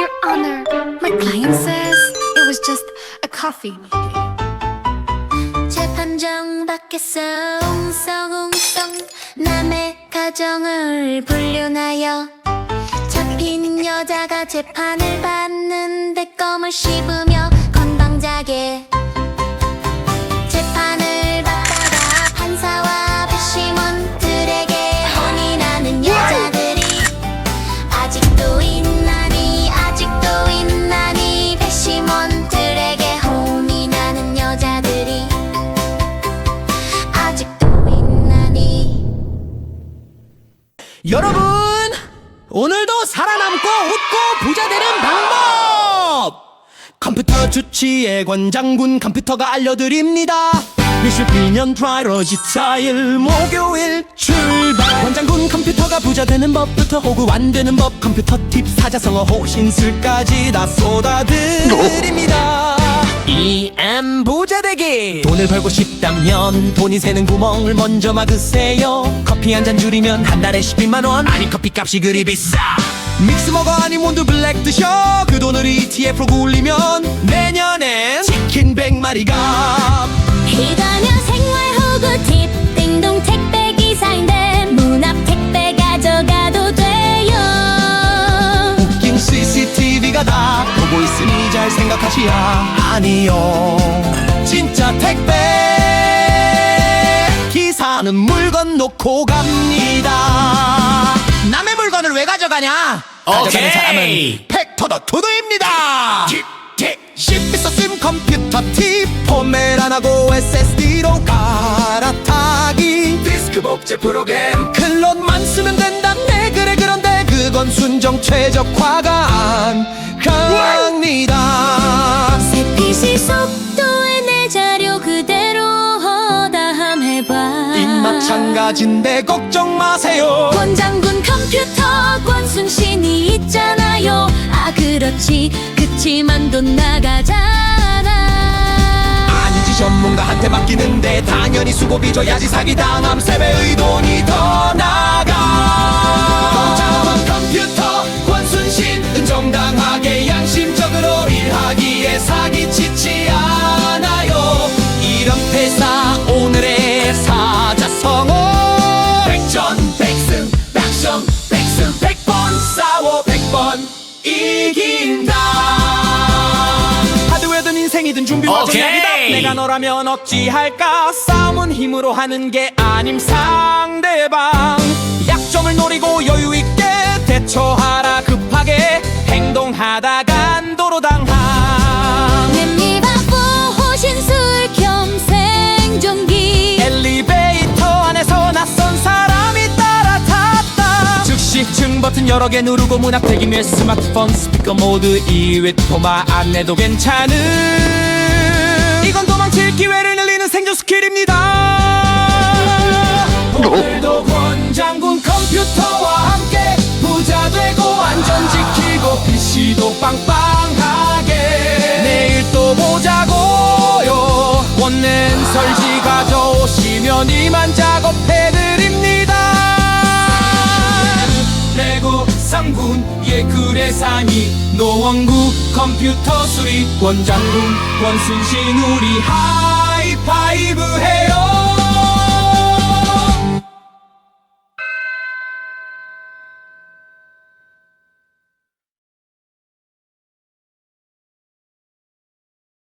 Your Honor, my client says it was just a coffee. 재판정 밖에서 웅성웅성 남의 가정을 불륜하여 잡힌 여자가 재판을 받는데 껌을 씹으며 여러분 오늘도 살아남고 웃고 부자 되는 방법! 컴퓨터 주치의 권장군 컴퓨터가 알려드립니다. 미술 필년 프라이러지 스타일 목요일 출발. 권장군 컴퓨터가 부자 되는 법부터 호구 안 되는 법. 컴퓨터 팁 사자성어 호신술까지 다 쏟아드립니다. EM 부자 되기 돈을 벌고 싶다면 돈이 새는 구멍을 먼저 막으세요. 커피 한 잔 줄이면 한 달에 12만원. 아니 커피 값이 그리 비싸. 믹스버거 아닌 몬드 블랙 드셔 그 돈을 ETF로 굴리면 내년엔 치킨 100마리가. 이거면 생활호구 팁. 띵동 택배 기사인데 문 앞 택배 가져가도 돼요. 웃긴 CCTV가 다 보고 있으니 잘 생각하시야. 아니요 진짜 택배. 기사는 물건 놓고 갑니다. 남의 물건을 왜 가져가냐? 가져가는 사람은 팩토더 투두입니다. 쉽게 썼음 컴퓨터 팁 포맷 안 하고 SSD로 갈아타기. 디스크 복제 프로그램. 클론만 쓰면 된다 네. 그래 그런데 그건 순정 최적화가 안 갑니다 마찬가지인데 걱정 마세요. 권장군 컴퓨터 권순신이 있잖아요. 아 그렇지. 그치만 돈 나가잖아. 아니지 전문가한테 맡기는데 당연히 수고비 줘야지 사기당함. 세배의 돈이 오케이. 전략이다 내가 너라면 어찌할까? 싸움은 힘으로 하는 게 아님 상대방. 약점을 노리고 여유 있게 대처하라. 급하게 행동하다간 도로당함. 맵리바보 호신술 겸 생존기. 엘리베이터 안에서 낯선 사람이 따라탔다. 즉시 증 버튼 여러 개 누르고 문 앞 대기며 스마트폰 스피커 모드 이외 토마 안 내도 괜찮은 스킬입니다. 오늘도 권장군 컴퓨터와 함께 부자 되고 안전 지키고 PC도 빵빵하게. 내일 또 보자고요. 원낸 설지 가져오시면 이만 작업해드립니다. 내구 상군 예그래상이 노원구 컴퓨터 수리. 원장군 원순신 우리 하이 파이브 해요